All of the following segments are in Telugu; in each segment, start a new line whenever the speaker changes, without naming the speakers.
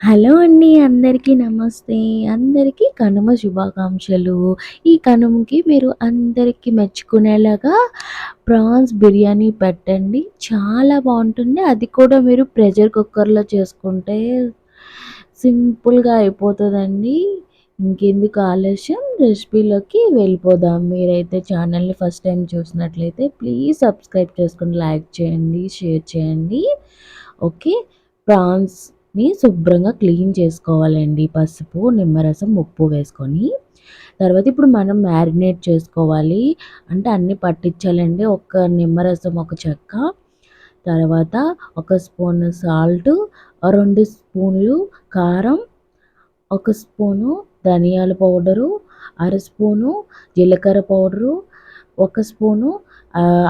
హలో అండి అందరికీ నమస్తే. అందరికీ కనుమ శుభాకాంక్షలు. ఈ కనుమకి మీరు అందరికీ మెచ్చుకునేలాగా ప్రాన్స్ బిర్యానీ పెట్టండి. చాలా బాగుంటుంది. అది కూడా మీరు ప్రెషర్ కుక్కర్లో చేసుకుంటే సింపుల్గా అయిపోతుందండి. ఇంకెందుకు ఆలస్యం? రెసిపీలోకి వెళ్ళిపోదాం. మీరైతే ఛానల్ని ఫస్ట్ టైం చూసినట్లయితే ప్లీజ్ సబ్స్క్రైబ్ చేసుకుని లైక్ చేయండి షేర్ చేయండి. ఓకే? ప్రాన్స్ ని శుభ్రంగా క్లీన్ చేసుకోవాలండి. పసుపు నిమ్మరసం ఉప్పు వేసుకొని. తర్వాత ఇప్పుడు మనం మ్యారినేట్ చేసుకోవాలి. అంటే అన్నీ పట్టించాలండి. ఒక నిమ్మరసం ఒక చెక్క. తర్వాత ఒక స్పూన్ సాల్ట్ రెండు స్పూన్లు కారం ఒక స్పూను ధనియాల పౌడరు అర స్పూను జీలకర్ర పౌడరు ఒక స్పూను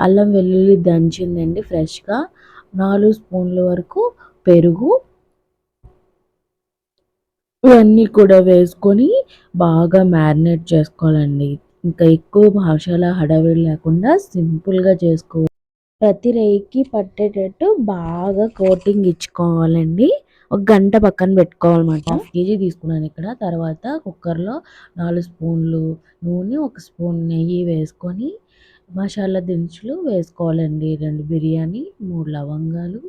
అల్లం వెల్లుల్లి దంచిందండి ఫ్రెష్గా. నాలుగు స్పూన్ల వరకు పెరుగు ఇవన్నీ కూడా వేసుకొని బాగా మ్యారినేట్ చేసుకోవాలండి. ఇంకా ఎక్కువ భాషల హడావిడి లేకుండా సింపుల్గా చేసుకోవాలి ప్రతి రేయికి పట్టేటట్టు బాగా కోటింగ్ ఇచ్చుకోవాలండి. ఒక గంట పక్కన పెట్టుకోవాలన్నమాట. కేజీ తీసుకున్నాను ఇక్కడ. తర్వాత కుక్కర్లో నాలుగు స్పూన్లు నూనె ఒక స్పూన్ నెయ్యి వేసుకొని మసాలా దినుసులు వేసుకోవాలండి. రెండు బిర్యానీ మూడు లవంగాలు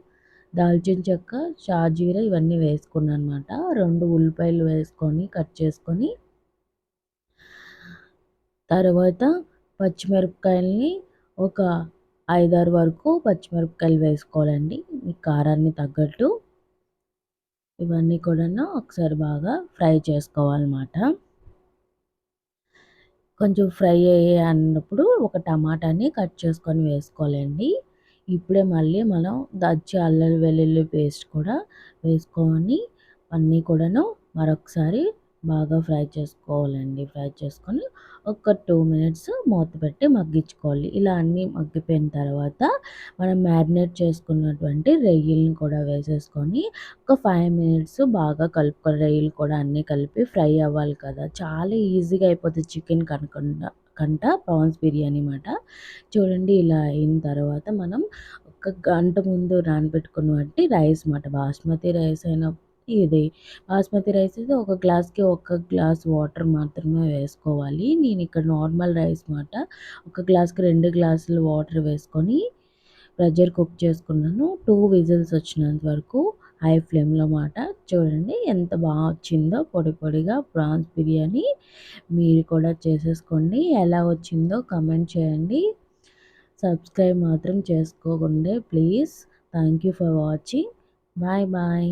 దాల్చిన చెక్క షాజీర ఇవన్నీ వేసుకున్నాను అనమాట రెండు ఉల్లిపాయలు వేసుకొని కట్ చేసుకొని తర్వాత పచ్చిమిరపకాయల్ని ఒక ఐదారు వరకు పచ్చిమిరపకాయలు వేసుకోవాలండి. మీ కారాన్ని తగ్గట్టు. ఇవన్నీ కూడా ఒకసారి బాగా ఫ్రై చేసుకోవాలన్నమాట. కొంచెం ఫ్రై అయ్యే అన్నప్పుడు ఒక టమాటాని కట్ చేసుకొని వేసుకోవాలండి. ఇప్పుడే మళ్ళీ మనం దచ్చి అల్లం వెల్లుల్లి పేస్ట్ కూడా వేసుకొని అన్నీ కూడాను మరొకసారి బాగా ఫ్రై చేసుకోవాలండి. ఫ్రై చేసుకొని ఒక టూ మినిట్స్ మూత పెట్టి మగ్గించుకోవాలి. ఇలా అన్నీ మగ్గిపోయిన తర్వాత మనం మ్యారినేట్ చేసుకున్నటువంటి రొయ్యల్ని కూడా వేసేసుకొని ఒక ఫైవ్ మినిట్స్ బాగా కలుపుకొని రొయ్యలు కూడా అన్నీ కలిపి ఫ్రై అవ్వాలి కదా. చాలా ఈజీగా అయిపోతుంది చికెన్ కనుకుండా కంట ప్రాన్స్ బిర్యానీ అనమాట చూడండి ఇలా అయిన తర్వాత మనం ఒక గంట ముందు నానబెట్టుకున్నటువంటి రైస్ మాట. బాస్మతి రైస్ అయినా ఇది. బాస్మతి రైస్ అయితే ఒక గ్లాస్కి ఒక గ్లాస్ వాటర్ మాత్రమే వేసుకోవాలి. నేను ఇక్కడ నార్మల్ రైస్ మాట ఒక గ్లాస్కి రెండు గ్లాసులు వాటర్ వేసుకొని ప్రెజర్ కుక్ చేసుకున్నాను. టూ విజిల్స్ వచ్చినంత వరకు హై ఫ్లేమ్లో మాట. చూడండి ఎంత బాగా వచ్చిందో పొడి పొడిగా ప్రాన్స్ బిర్యానీ. మీరు కూడా చేసేసుకోండి. ఎలా వచ్చిందో కమెంట్ చేయండి. సబ్స్క్రైబ్ మాత్రం చేసుకోకుండా please. Thank you for watching. Bye bye.